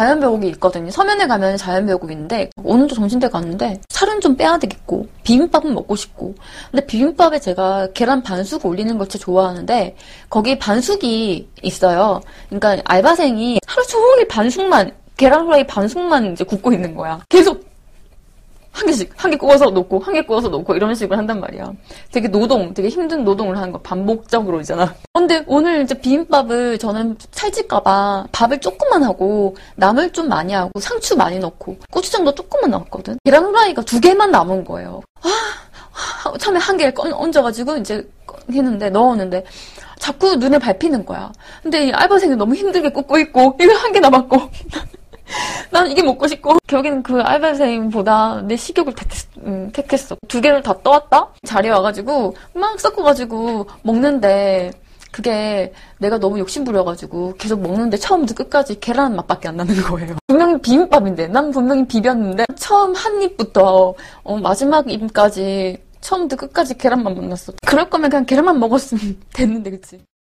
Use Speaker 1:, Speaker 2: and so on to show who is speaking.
Speaker 1: 자연배곡이 있거든요. 서면에 가면 자연배곡이 있는데 오늘도 정신대 갔는데 살은 좀 빼야 되겠고 비빔밥은 먹고 싶고 근데 비빔밥에 제가 계란 반숙 올리는 걸 진짜 좋아하는데 거기 반숙이 있어요. 그러니까 알바생이 하루 종일 반숙만 계란 후라이 반숙만 이제 굽고 있는 거야. 계속 한 개씩 한 개 구워서 놓고 한 개 구워서 놓고 이런 식으로 한단 말이야. 되게 노동, 되게 힘든 노동을 하는 거 반복적으로 있잖아. 근데 오늘 이제 비빔밥을 저는 살찔까봐 밥을 조금만 하고 나물 좀 많이 하고 상추 많이 넣고 고추장도 조금만 넣었거든. 계란 후라이가 두 개만 남은 거예요. 아, 처음에 한 개를 얹어가지고 이제 했는데 넣었는데 자꾸 눈에 밟히는 거야. 근데 이 알바생이 너무 힘들게 굽고 있고 이거 한 개 남았고 난 이게 먹고 싶고 결국에는 그 알바생보다 내 식욕을 택했, 음, 택했어 두 개를 다 떠왔다 자리에 와가지고 막 섞어가지고 먹는데 그게 내가 너무 욕심부려가지고 계속 먹는데 처음부터 끝까지 계란 맛밖에 안 나는 거예요. 분명히 비빔밥인데 난 분명히 비볐는데 처음 한 입부터 어, 마지막 입까지 처음부터 끝까지 계란만 만났어. 그럴 거면 그냥 계란만 먹었으면 됐는데 그치?